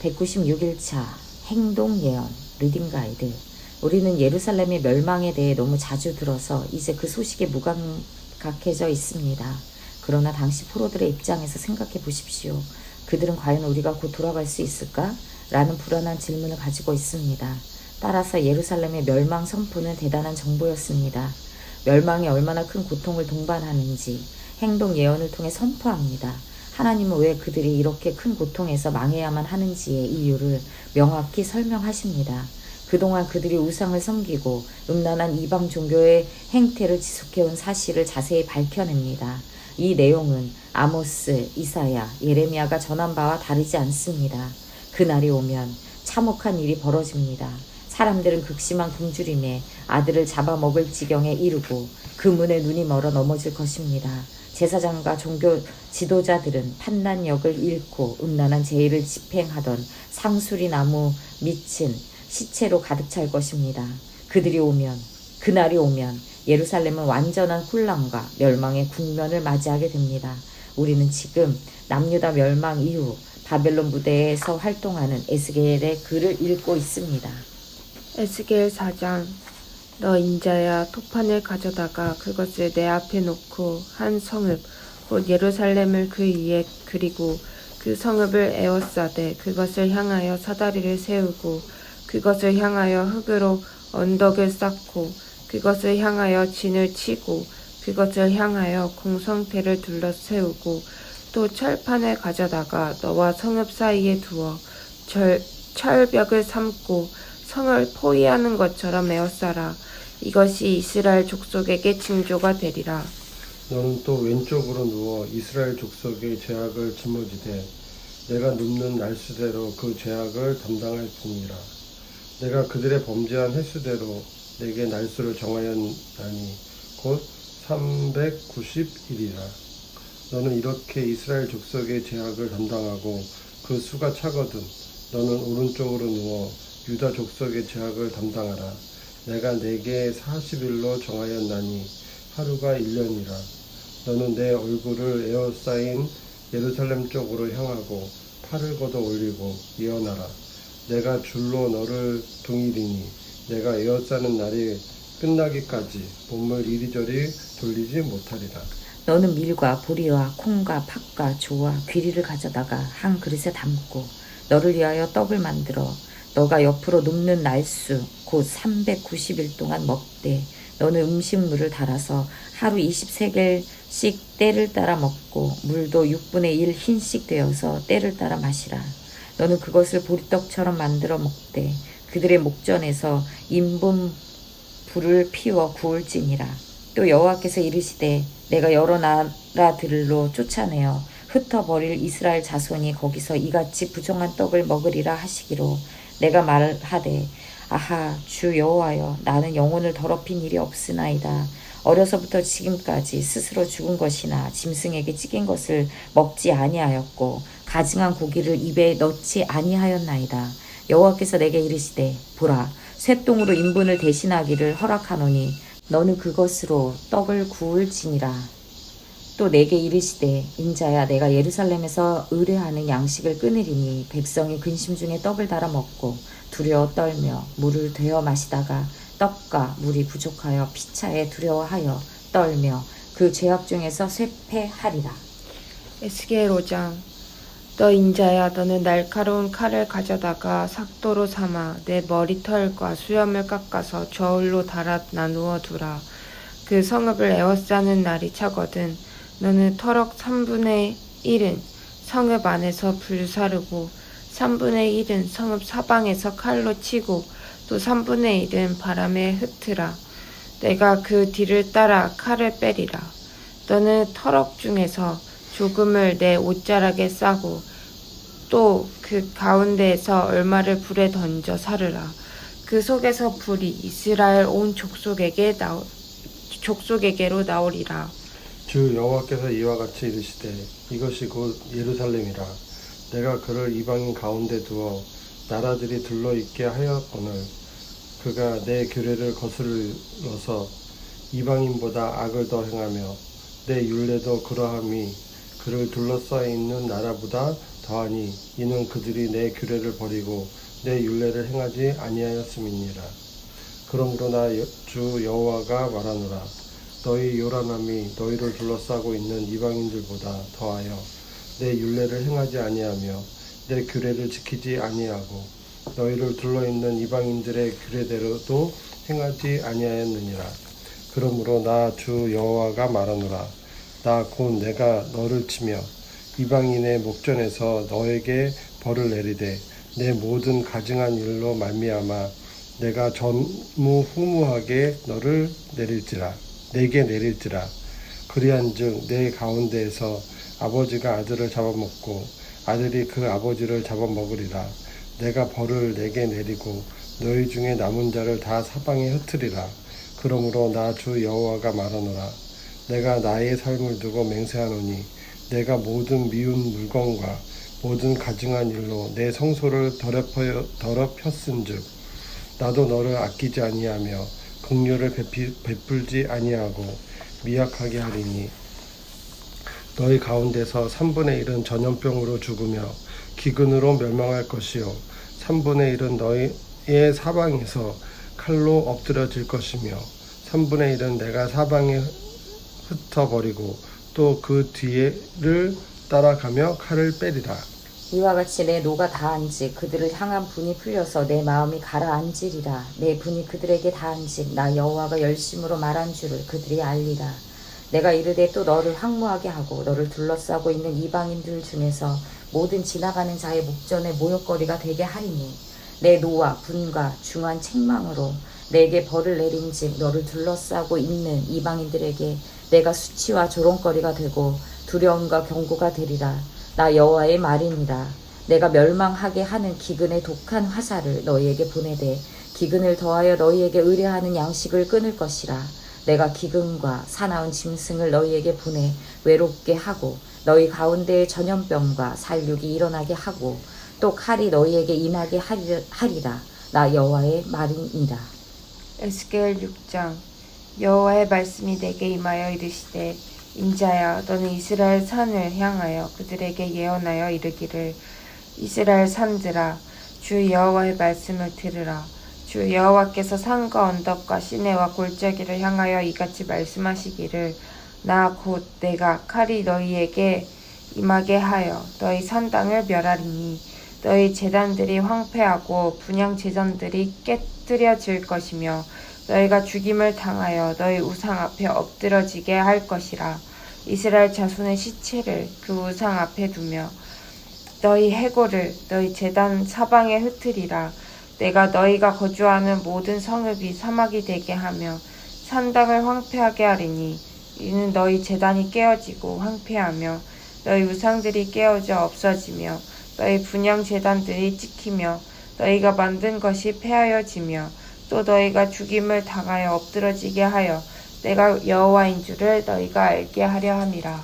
196일차 행동 예언 리딩 가이드 우리는 예루살렘의 멸망에 대해 너무 자주 들어서 이제 그 소식에 무감각해져 있습니다. 그러나 당시 포로들의 입장에서 생각해 보십시오. 그들은 과연 우리가 곧 돌아갈 수 있을까? 라는 불안한 질문을 가지고 있습니다. 따라서 예루살렘의 멸망 선포는 대단한 정보였습니다. 멸망이 얼마나 큰 고통을 동반하는지 행동 예언을 통해 선포합니다. 하나님은 왜 그들이 이렇게 큰 고통에서 망해야만 하는지의 이유를 명확히 설명하십니다. 그동안 그들이 우상을 섬기고 음란한 이방 종교의 행태를 지속해온 사실을 자세히 밝혀냅니다. 이 내용은 아모스, 이사야, 예레미야가 전한 바와 다르지 않습니다. 그날이 오면 참혹한 일이 벌어집니다. 사람들은 극심한 굶주림에 아들을 잡아먹을 지경에 이르고 그 문에 눈이 멀어 넘어질 것입니다. 제사장과 종교 지도자들은 판단력을 잃고 음란한 제의를 집행하던 상수리 나무 밑은 시체로 가득 찰 것입니다. 그들이 오면 그날이 오면 예루살렘은 완전한 혼란과 멸망의 국면을 맞이하게 됩니다. 우리는 지금 남유다 멸망 이후 바벨론 무대에서 활동하는 에스겔의 글을 읽고 있습니다. 에스겔 4장 너 인자야 토판을 가져다가 그것을 내 앞에 놓고 한 성읍 곧 예루살렘을 그 위에 그리고 그 성읍을 에워싸되 그것을 향하여 사다리를 세우고 그것을 향하여 흙으로 언덕을 쌓고 그것을 향하여 진을 치고 그것을 향하여 공성태를 둘러 세우고 또 철판을 가져다가 너와 성읍 사이에 두어 절, 철벽을 삼고 성을 포위하는 것처럼 에워싸라. 이것이 이스라엘 족속에게 징조가 되리라. 너는 또 왼쪽으로 누워 이스라엘 족속의 죄악을 짊어지되 내가 눕는 날수대로 그 죄악을 담당할 뿐이라. 내가 그들의 범죄한 횟수대로 내게 날수를 정하였나니 곧 390일이라. 너는 이렇게 이스라엘 족속의 죄악을 담당하고 그 수가 차거든 너는 오른쪽으로 누워 유다 족속의 죄악을 담당하라. 내가 내게 40일로 정하였나니 하루가 1년이라. 너는 내 얼굴을 에어싸인 예루살렘 쪽으로 향하고 팔을 걷어 올리고 예언하라. 내가 줄로 너를 동일이니 내가 에어싸는 날이 끝나기까지 몸을 이리저리 돌리지 못하리라. 너는 밀과 보리와 콩과 팥과 조와 귀리를 가져다가 한 그릇에 담고 너를 위하여 떡을 만들어 너가 옆으로 눕는 날수 곧 390일 동안 먹되 너는 음식물을 달아서 하루 20세겔씩 때를 따라 먹고 물도 6분의 1 흰씩 되어서 때를 따라 마시라. 너는 그것을 보리떡처럼 만들어 먹되 그들의 목전에서 인분 불을 피워 구울지니라. 또 여호와께서 이르시되 내가 여러 나라들로 쫓아내어 흩어버릴 이스라엘 자손이 거기서 이같이 부정한 떡을 먹으리라 하시기로 내가 말하되 아하 주 여호와여 나는 영혼을 더럽힌 일이 없으나이다. 어려서부터 지금까지 스스로 죽은 것이나 짐승에게 찌긴 것을 먹지 아니하였고 가증한 고기를 입에 넣지 아니하였나이다. 여호와께서 내게 이르시되 보라 쇠똥으로 인분을 대신하기를 허락하노니 너는 그것으로 떡을 구울지니라 또 내게 이르시되 인자야 내가 예루살렘에서 의뢰하는 양식을 끊으리니 백성이 근심 중에 떡을 달아 먹고 두려워 떨며 물을 되어 마시다가 떡과 물이 부족하여 피차에 두려워하여 떨며 그 죄악 중에서 쇠패하리라. 에스겔 5장 너 인자야 너는 날카로운 칼을 가져다가 삭도로 삼아 내 머리털과 수염을 깎아서 저울로 달아 나누어 두라. 그 성읍을 에워싸는 날이 차거든 너는 터럭 3분의 1은 성읍 안에서 불사르고 3분의 1은 성읍 사방에서 칼로 치고 또 3분의 1은 바람에 흩으라. 내가 그 뒤를 따라 칼을 빼리라. 너는 터럭 중에서 조금을 내 옷자락에 싸고 또 그 가운데에서 얼마를 불에 던져 사르라. 그 속에서 불이 이스라엘 온 족속에게 나오, 족속에게로 나오리라. 주 여호와께서 이와 같이 이르시되 이것이 곧 예루살렘이라 내가 그를 이방인 가운데 두어 나라들이 둘러 있게 하였거늘 그가 내 규례를 거스르러서 이방인보다 악을 더 행하며 내 율례도 그러함이 그를 둘러싸여 있는 나라보다 더하니 이는 그들이 내 규례를 버리고 내 율례를 행하지 아니하였음이니라. 그러므로 나 주 여호와가 말하노라 너희 요란함이 너희를 둘러싸고 있는 이방인들보다 더하여 내 율례를 행하지 아니하며 내 규례를 지키지 아니하고 너희를 둘러 있는 이방인들의 규례대로도 행하지 아니하였느니라. 그러므로 나 주 여호와가 말하노라 나 곧 내가 너를 치며 이방인의 목전에서 너에게 벌을 내리되 내 모든 가증한 일로 말미암아 내가 전무후무하게 너를 내릴지라 내게 내릴지라. 그리한즉 내 가운데에서 아버지가 아들을 잡아먹고 아들이 그 아버지를 잡아먹으리라. 내가 벌을 내게 내리고 너희 중에 남은 자를 다 사방에 흩으리라. 그러므로 나 주 여호와가 말하노라. 내가 나의 삶을 두고 맹세하노니 내가 모든 미운 물건과 모든 가증한 일로 내 성소를 더럽혀, 더럽혔은즉 나도 너를 아끼지 아니하며 긍휼을 베피, 베풀지 아니하고 미약하게 하리니 너희 가운데서 3분의 1은 전염병으로 죽으며 기근으로 멸망할 것이요. 3분의 1은 너희의 사방에서 칼로 엎드려질 것이며 3분의 1은 내가 사방에 흩어버리고 또 그 뒤를 따라가며 칼을 빼리라 이와 같이 내 노가 다한즉 그들을 향한 분이 풀려서 내 마음이 가라앉으리라. 내 분이 그들에게 다한즉 나 여호와가 열심으로 말한 줄을 그들이 알리라. 내가 이르되 또 너를 황무하게 하고 너를 둘러싸고 있는 이방인들 중에서 모든 지나가는 자의 목전에 모욕거리가 되게 하리니 내 노와 분과 중한 책망으로 내게 벌을 내린즉 너를 둘러싸고 있는 이방인들에게 내가 수치와 조롱거리가 되고 두려움과 경고가 되리라 나 여호와의 말이니라. 내가 멸망하게 하는 기근의 독한 화살을 너희에게 보내되 기근을 더하여 너희에게 의뢰하는 양식을 끊을 것이라. 내가 기근과 사나운 짐승을 너희에게 보내 외롭게 하고 너희 가운데에 전염병과 살육이 일어나게 하고 또 칼이 너희에게 임하게 하리- 하리라. 나 여호와의 말이니라. 에스겔 6장. 여호와의 말씀이 내게 임하여 이르시되 인자야 너는 이스라엘 산을 향하여 그들에게 예언하여 이르기를 이스라엘 산들아 주 여호와의 말씀을 들으라. 주 여호와께서 산과 언덕과 시내와 골짜기를 향하여 이같이 말씀하시기를 나 곧 내가 칼이 너희에게 임하게 하여 너희 산당을 멸하리니 너희 재단들이 황폐하고 분양 제전들이 깨뜨려질 것이며 너희가 죽임을 당하여 너희 우상 앞에 엎드러지게 할 것이라. 이스라엘 자손의 시체를 그 우상 앞에 두며 너희 해골을 너희 재단 사방에 흩으리라. 내가 너희가 거주하는 모든 성읍이 사막이 되게 하며 산당을 황폐하게 하리니 이는 너희 재단이 깨어지고 황폐하며 너희 우상들이 깨어져 없어지며 너희 분양 재단들이 찍히며 너희가 만든 것이 폐하여지며 또 너희가 죽임을 당하여 엎드러지게 하여 내가 여호와인 줄을 너희가 알게 하려 함이라.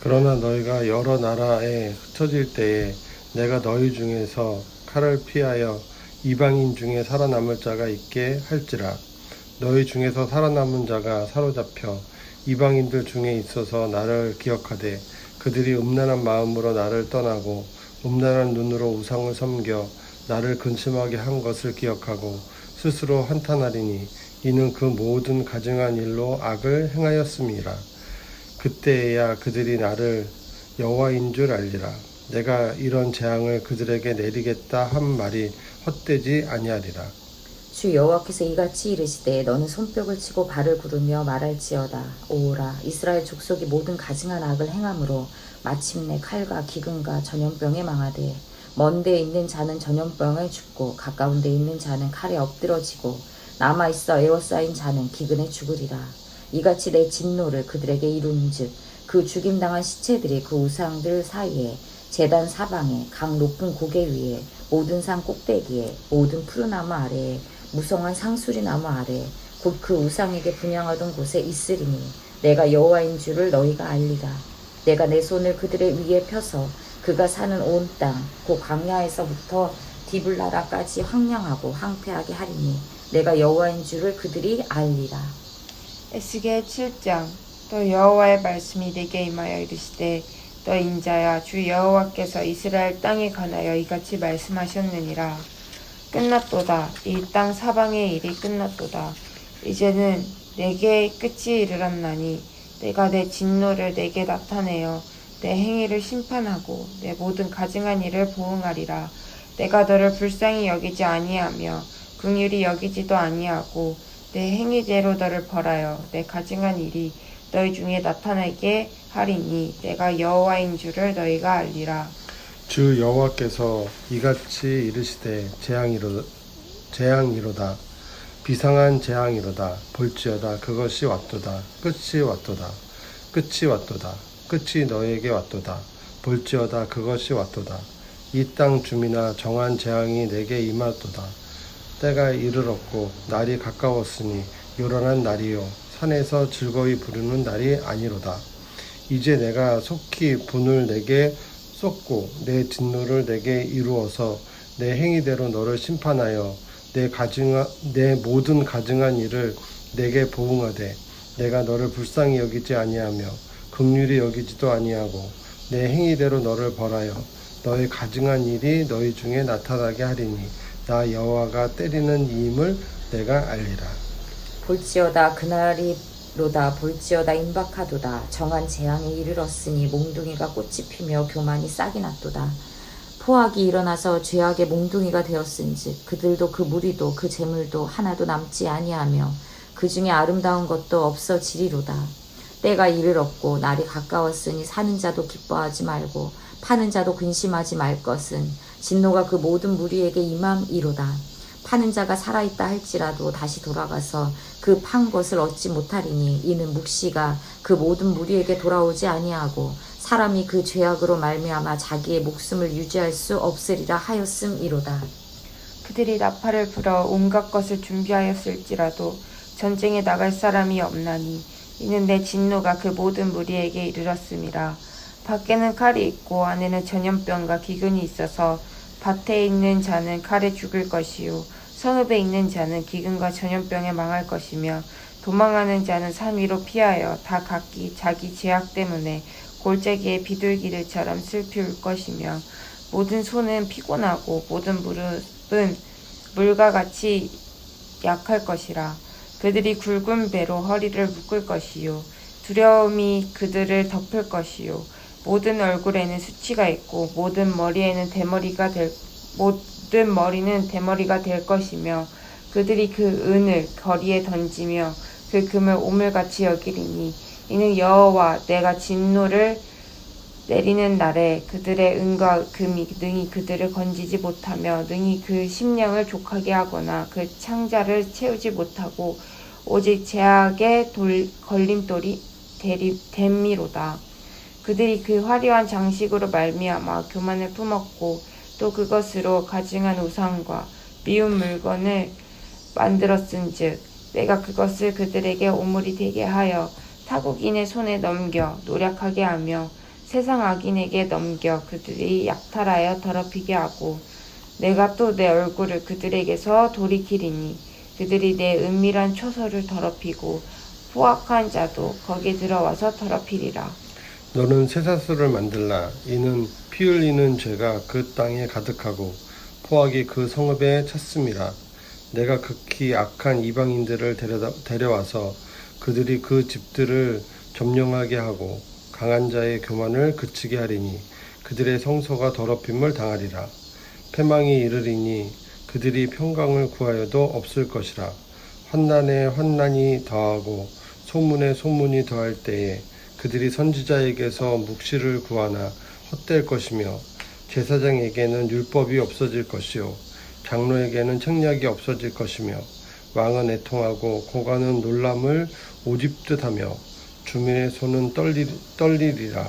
그러나 너희가 여러 나라에 흩어질 때에 내가 너희 중에서 칼을 피하여 이방인 중에 살아남을 자가 있게 할지라 너희 중에서 살아남은 자가 사로잡혀 이방인들 중에 있어서 나를 기억하되 그들이 음란한 마음으로 나를 떠나고 음란한 눈으로 우상을 섬겨 나를 근심하게 한 것을 기억하고 스스로 한탄하리니 이는 그 모든 가증한 일로 악을 행하였음이라 그때야 그들이 나를 여호와인 줄 알리라. 내가 이런 재앙을 그들에게 내리겠다 한 말이 헛되지 아니하리라. 주 여호와께서 이같이 이르시되 너는 손뼉을 치고 발을 구르며 말할지어다 오라 이스라엘 족속이 모든 가증한 악을 행함으로 마침내 칼과 기근과 전염병에 망하되 먼 데에 있는 자는 전염병에 죽고 가까운 데 있는 자는 칼에 엎드러지고 남아 있어 에워싸인 자는 기근에 죽으리라. 이같이 내 진노를 그들에게 이룬즉 그 죽임당한 시체들이 그 우상들 사이에 재단 사방에 각 높은 고개 위에 모든 산 꼭대기에 모든 푸르나무 아래에 무성한 상수리 나무 아래 곧 그 우상에게 분양하던 곳에 있으리니 내가 여호와인 줄을 너희가 알리라. 내가 내 손을 그들의 위에 펴서 그가 사는 온땅그 광야에서부터 디블라라까지 황량하고 황폐하게 하리니 내가 여호와인 줄을 그들이 알리라. 에스겔 7장 또 여호와의 말씀이 내게 임하여 이르시되 너 인자야 주 여호와께서 이스라엘 땅에 관하여 이같이 말씀하셨느니라. 끝났도다. 이 땅 사방의 일이 끝났도다. 이제는 내게 끝이 이르렀나니 내가 내 진노를 내게 나타내어 내 행위를 심판하고 내 모든 가증한 일을 보응하리라. 내가 너를 불쌍히 여기지 아니하며 긍휼히 여기지도 아니하고 내 행위대로 너를 벌하여 내 가증한 일이 너희 중에 나타나게 하리니 내가 여호와인 줄을 너희가 알리라. 주 여호와께서 이같이 이르시되 재앙이로 재앙이로다. 비상한 재앙이로다. 볼지어다. 그것이 왔도다. 끝이 왔도다. 끝이 왔도다 끝이 너에게 왔도다. 볼지어다 그것이 왔도다. 이 땅 주민아 정한 재앙이 내게 임하도다. 때가 이르렀고 날이 가까웠으니 요란한 날이요. 산에서 즐거이 부르는 날이 아니로다. 이제 내가 속히 분을 내게 쏟고 내 진노를 내게 이루어서 내 행위대로 너를 심판하여 내 가증한 내 모든 가증한 일을 내게 보응하되 내가 너를 불쌍히 여기지 아니하며 긍휼히 여기지도 아니하고 내 행위대로 너를 벌하여 너의 가증한 일이 너희 중에 나타나게 하리니 나 여호와가 때리는 이임을 내가 알리라. 볼지어다 그날이 로다 볼지어다 임박하도다. 정한 재앙에 이르렀으니 몽둥이가 꽃이 피며 교만이 싹이 났도다. 포악이 일어나서 죄악의 몽둥이가 되었은즉 그들도 그 무리도 그 재물도 하나도 남지 아니하며 그 중에 아름다운 것도 없어지리로다 때가 이르렀고 날이 가까웠으니 사는 자도 기뻐하지 말고 파는 자도 근심하지 말 것은 진노가 그 모든 무리에게 임함이로다 파는 자가 살아있다 할지라도 다시 돌아가서 그 판 것을 얻지 못하리니 이는 묵시가 그 모든 무리에게 돌아오지 아니하고 사람이 그 죄악으로 말미암아 자기의 목숨을 유지할 수 없으리라 하였음이로다. 그들이 나팔을 불어 온갖 것을 준비하였을지라도 전쟁에 나갈 사람이 없나니 이는 내 진노가 그 모든 무리에게 이르렀음이라 밖에는 칼이 있고 안에는 전염병과 기근이 있어서 밭에 있는 자는 칼에 죽을 것이요 성읍에 있는 자는 기근과 전염병에 망할 것이며 도망하는 자는 산 위로 피하여 다 각기 자기 죄악 때문에 골짜기의 비둘기들처럼 슬피 울 것이며 모든 손은 피곤하고 모든 무릎은 물과 같이 약할 것이라 그들이 굵은 배로 허리를 묶을 것이요. 두려움이 그들을 덮을 것이요. 모든 얼굴에는 수치가 있고 모든 머리에는 대머리가 될 모든 머리는 대머리가 될 것이며 그들이 그 은을 거리에 던지며 그 금을 오물같이 여기리니 이는 여호와 내가 진노를 내리는 날에 그들의 은과 금이 능히 그들을 건지지 못하며 능히 그 심령을 족하게 하거나 그 창자를 채우지 못하고 오직 제약의 돌, 걸림돌이 대리, 됨미로다. 그들이 그 화려한 장식으로 말미암아 교만을 품었고 또 그것으로 가증한 우상과 미운 물건을 만들었은즉 내가 그것을 그들에게 오물이 되게 하여 타국인의 손에 넘겨 노력하게 하며 세상 악인에게 넘겨 그들이 약탈하여 더럽히게 하고 내가 또 내 얼굴을 그들에게서 돌이키리니 그들이 내 은밀한 초소를 더럽히고 포악한 자도 거기 들어와서 더럽히리라. 너는 쇠사슬을 만들라. 이는 피 흘리는 죄가 그 땅에 가득하고 포악이 그 성읍에 찼음이라. 내가 극히 악한 이방인들을 데려다, 데려와서 그들이 그 집들을 점령하게 하고 강한 자의 교만을 그치게 하리니 그들의 성소가 더럽힘을 당하리라. 패망이 이르리니 그들이 평강을 구하여도 없을 것이라. 환난에 환난이 더하고 소문에 소문이 더할 때에 그들이 선지자에게서 묵시를 구하나 헛될 것이며 제사장에게는 율법이 없어질 것이요 장로에게는 책략이 없어질 것이며 왕은 애통하고 고관은 놀람을 오집듯하며 주민의 손은 떨리, 떨리리라.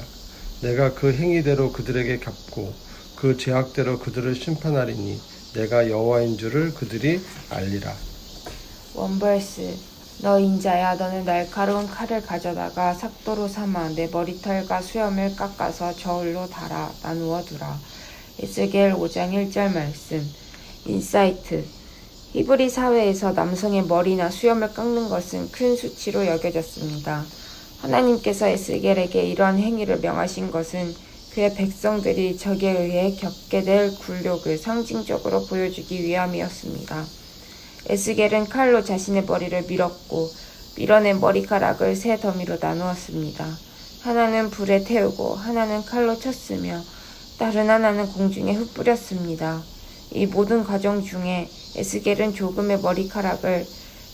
내가 그 행위대로 그들에게 갚고 그 죄악대로 그들을 심판하리니 내가 여호와인 줄을 그들이 알리라. 원벌스 너 인자야. 너는 날카로운 칼을 가져다가 삭도로 삼아 내 머리털과 수염을 깎아서 저울로 달아 나누어 두라. 에스겔 5장 1절 말씀. 인사이트. 히브리 사회에서 남성의 머리나 수염을 깎는 것은 큰 수치로 여겨졌습니다. 하나님께서 에스겔에게 이러한 행위를 명하신 것은 그의 백성들이 적에 의해 겪게 될 굴욕을 상징적으로 보여주기 위함이었습니다. 에스겔은 칼로 자신의 머리를 밀었고 밀어낸 머리카락을 세 더미로 나누었습니다. 하나는 불에 태우고 하나는 칼로 쳤으며 다른 하나는 공중에 흩뿌렸습니다. 이 모든 과정 중에 에스겔은 조금의 머리카락을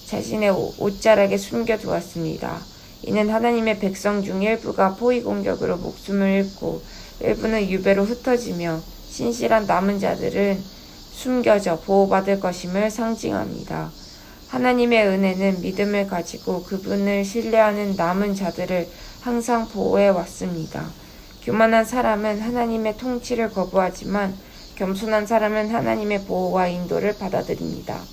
자신의 옷- 옷자락에 숨겨두었습니다. 이는 하나님의 백성 중 일부가 포위 공격으로 목숨을 잃고 일부는 유배로 흩어지며 신실한 남은 자들은 숨겨져 보호받을 것임을 상징합니다. 하나님의 은혜는 믿음을 가지고 그분을 신뢰하는 남은 자들을 항상 보호해 왔습니다. 교만한 사람은 하나님의 통치를 거부하지만 겸손한 사람은 하나님의 보호와 인도를 받아들입니다.